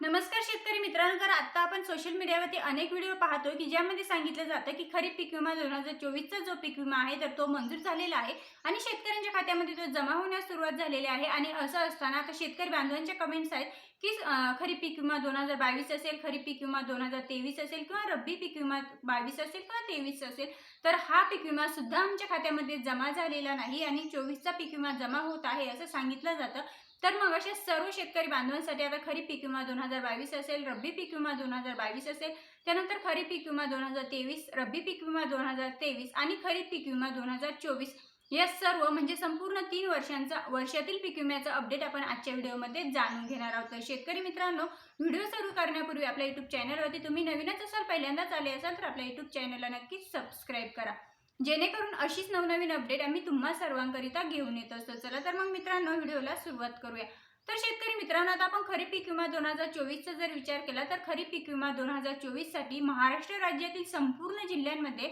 नमस्कार शेतकरी मित्रांनो तर आता आपण सोशल मीडियावरती अनेक व्हिडिओ पाहतो की ज्यामध्ये सांगितलं जातं की खरीप पीक विमा दोन हजार चोवीसचा जो पीक विमा आहे तर तो मंजूर झालेला आहे आणि शेतकऱ्यांच्या खात्यामध्ये तो जमा होण्यास सुरुवात झालेली आहे. आणि असं असताना आता शेतकरी बांधवांच्या कमेंट्स आहेत की खरीप पीक विमा दोन हजार बावीस असेल खरीप पीक विमा दोन हजार तेवीस असेल किंवा रब्बी पीक विमा बावीस असेल किंवा तेवीस असेल तर हा पीक विमा सुद्धा आमच्या खात्यामध्ये जमा झालेला नाही आणि चोवीसचा पीक विमा जमा होत आहे असं सांगितलं जातं. तर मग अशा सर्व शेतकरी बांधवांसाठी आता खरीप पीक विमा दोन हजार बावीस असेल रब्बी पीक विमा दोन हजार बावीस असेल त्यानंतर खरीप पीक विमा दोन हजार तेवीस रब्बी पीक विमा दोन हजार तेवीस आणि खरीप पीक विमा दोन हजार चोवीस या सर्व म्हणजे संपूर्ण तीन वर्षांचा वर्षातील पीक विम्याचा अपडेट आपण आजच्या व्हिडिओमध्ये जाणून घेणार आहोत. तर शेतकरी मित्रांनो व्हिडिओ सुरू करण्यापूर्वी आपल्या युट्यूब चॅनलवरती तुम्ही नवीनच असाल पहिल्यांदाच आले असाल तर आपल्या युट्यूब चॅनलला नक्कीच सबस्क्राईब करा. जेणेकरून अशीच नवनवीन अपडेट आम्ही तुम्हा सर्वांकरिता घेऊन येत असतो. चला तर मग मित्रांनो व्हिडिओला सुरुवात करूया. तर शेतकरी मित्रांनो आता आपण खरीप पीक विमा दोन हजार चोवीसचा जर विचार केला तर खरीप पीक विमा दोन हजार चोवीससाठी महाराष्ट्र राज्यातील संपूर्ण जिल्ह्यांमध्ये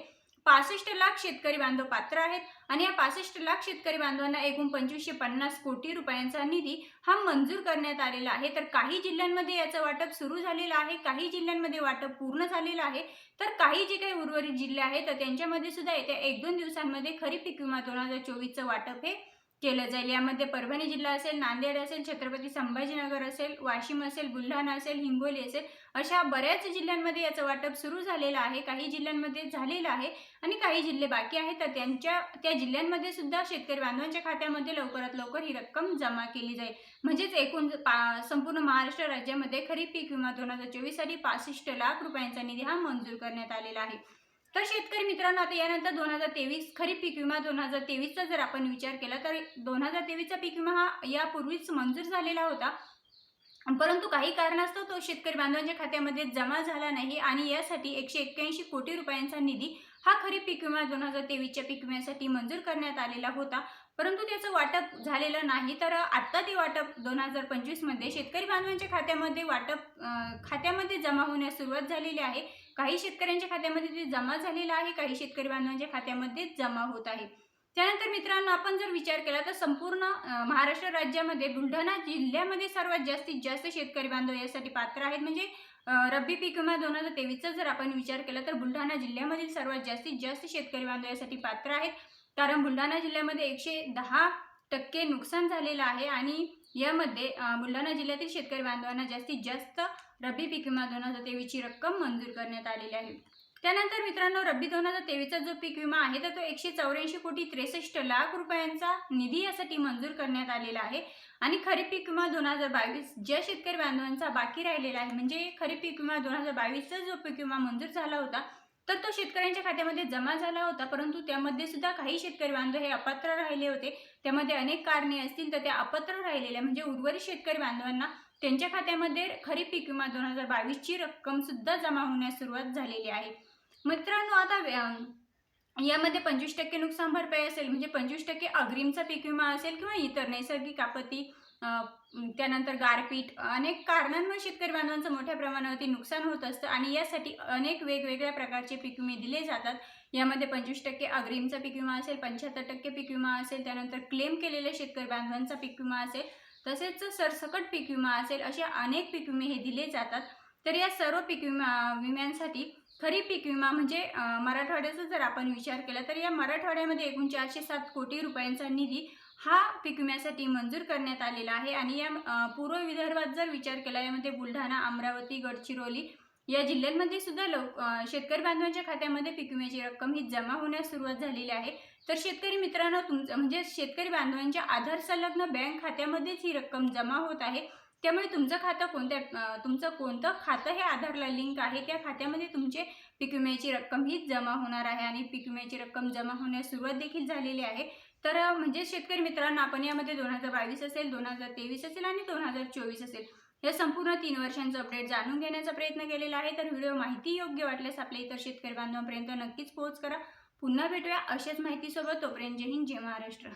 पासष्ट लाख शेतकरी बांधव पात्र आहेत आणि या पासष्ट लाख शेतकरी बांधवांना एकूण पंचवीसशे पन्नास कोटी रुपयांचा निधी हा मंजूर करण्यात आलेला आहे. तर काही जिल्ह्यांमध्ये याचं वाटप सुरू झालेलं आहे काही जिल्ह्यांमध्ये वाटप पूर्ण झालेलं आहे. तर काही जे काही उर्वरित जिल्हे आहेत तर त्यांच्यामध्ये सुद्धा येत्या एक दोन दिवसांमध्ये खरीप पीक विमा दोन हजार चोवीसचं वाटप हे केलं जाईल. यामध्ये परभणी जिल्हा असेल नांदेड असेल छत्रपती संभाजीनगर असेल वाशिम असेल बुलढाणा असेल हिंगोली असेल अशा बऱ्याच जिल्ह्यांमध्ये याचं वाटप सुरू झालेलं आहे. काही जिल्ह्यांमध्ये झालेलं आहे आणि काही जिल्हे बाकी आहेत. तर त्यांच्या त्या जिल्ह्यांमध्ये सुद्धा शेतकरी बांधवांच्या खात्यामध्ये लवकरात लवकर ही रक्कम जमा केली जाईल. म्हणजेच एकूण पा संपूर्ण महाराष्ट्र राज्यामध्ये खरीप पीक विमा दोन हजार चोवीससाठी पासष्ट लाख रुपयांचा निधी हा मंजूर करण्यात आलेला आहे. तर शेतकरी मित्रांनो आता यानंतर दोन हजार तेवीस खरीप पीक विमा दोन हजार तेवीसचा जर आपण विचार केला तर दोन हजार तेवीसचा पीक विमा हा यापूर्वीच मंजूर झालेला होता. परंतु काही कारणास्तव तो शेतकरी बांधवांच्या खात्यामध्ये जमा झाला नाही आणि यासाठी एकशे एक्क्याऐंशी कोटी रुपयांचा निधी हा खरीप पीक विमा दोन हजार तेवीसच्या पीक विम्यासाठी मंजूर करण्यात आलेला होता. परंतु त्याचं वाटप झालेलं नाही तर आत्ता ते वाटप दोन हजार पंचवीसमध्ये शेतकरी बांधवांच्या खात्यामध्ये वाटप खात्यामध्ये जमा होण्यास सुरुवात झालेली आहे. काही शेतकऱ्यांच्या खात्यामध्ये ते जमा झालेलं आहे काही शेतकरी बांधवांच्या खात्यामध्ये जमा होत आहे. त्यानंतर मित्रांनो आपण जर विचार केला तर संपूर्ण महाराष्ट्र राज्यामध्ये बुलढाणा जिल्ह्यामध्ये सर्वात जास्तीत जास्त शेतकरी बांधव यासाठी पात्र आहेत. म्हणजे रब्बी पीक विमा दोन हजार तेवीसचा जर आपण विचार केला तर बुलढाणा जिल्ह्यामधील सर्वात जास्तीत जास्त शेतकरी बांधव यासाठी पात्र आहेत. कारण बुलढाणा जिल्ह्यामध्ये एकशे दहा टक्के नुकसान झालेलं आहे आणि यामध्ये बुलढाणा जिल्ह्यातील शेतकरी बांधवांना जास्तीत जास्त रब्बी पीक विमा दोन हजार तेवीसची रक्कम मंजूर करण्यात आलेली आहे. त्यानंतर मित्रांनो रब्बी दोन हजार तेवीसचा जो पीक विमा आहे तर तो एकशे चौऱ्याऐंशी कोटी त्रेसष्ट लाख रुपयांचा निधी यासाठी मंजूर करण्यात आलेला आहे. आणि खरीप पीक विमा दोन हजार बावीस ज्या शेतकरी बांधवांचा बाकी राहिलेला आहे म्हणजे खरीप पीक विमा दोन हजार बावीसचा जो पीक विमा मंजूर झाला होता तर तो शेतकऱ्यांच्या खात्यामध्ये जमा झाला होता परंतु त्यामध्ये सुद्धा काही शेतकरी बांधव हे अपात्र राहिले होते. त्यामध्ये अनेक कारणे असतील तर त्या अपात्र राहिलेल्या म्हणजे उर्वरित शेतकरी बांधवांना त्यांच्या खात्यामध्ये खरीप पीक विमा दोन हजार बावीसची रक्कम सुद्धा जमा होण्यास सुरुवात झालेली आहे. मित्रांनो आता व्या- यामध्ये पंचवीस टक्के नुकसान भरपाई असेल म्हणजे पंचवीस टक्के अग्रिमचा पीक विमा असेल किंवा इतर नैसर्गिक आपत्ती त्यानंतर गारपीट अनेक कारणांमुळे शेतकरी बांधवांचं मोठ्या प्रमाणावरती नुकसान होत असतं आणि यासाठी अनेक वेगवेगळ्या प्रकारचे पीक विमे दिले जातात. यामध्ये पंचवीस टक्के अग्रिमचा पीक विमा असेल पंच्याहत्तर टक्के पीक विमा असेल त्यानंतर क्लेम केलेल्या शेतकरी बांधवांचा पीक विमा असेल तसेच सरसकट पीक विमा असेल असे अनेक पीक विमे हे दिले जातात. तर या सर्व पीक विमा विम्यांसाठी खरीप पीक विमा म्हणजे मराठवाड्याचा जर आपण विचार केला तर या मराठवाड्यामध्ये एकूण चारशे सात कोटी रुपयांचा निधी हा पीक विम्यासाठी मंजूर करण्यात आलेला आहे. आणि या पूर्व विदर्भात जर विचार केला यामध्ये बुलढाणा अमरावती गडचिरोली या जिल्ह्यांमध्ये सुद्धा लोक शेतकरी बांधवांच्या खात्यामध्ये पीक विम्याची रक्कम ही जमा होण्यास सुरुवात झालेली आहे. तर शेतकरी मित्रांनो तुमचं म्हणजे शेतकरी बांधवांच्या आधार संलग्न बँक खात्यामध्येच ही रक्कम जमा होत आहे. त्यामुळे तुमचं खातं कोणत्या तुमचं कोणतं खातं हे आधारला लिंक आहे त्या खात्यामध्ये तुमचे पीक विम्याची रक्कम ही जमा होणार आहे. आणि पीक विम्याची रक्कम जमा होण्यास सुरुवात देखील झालेली आहे. तर म्हणजे शेतकरी मित्रांनो आपण यामध्ये दोन हजार बावीस असेल दोन हजार तेवीस असेल आणि दोन हजार चोवीस असेल या संपूर्ण तीन वर्षांचं अपडेट जाणून घेण्याचा प्रयत्न केलेला आहे. तर व्हिडिओ माहिती योग्य वाटल्यास आपल्या इतर शेतकरी बांधवांपर्यंत नक्कीच पोहोच करा. पुन्हा भेटूया अशाच माहितीसोबत. तोपर्यंत जय हिंद जय महाराष्ट्र.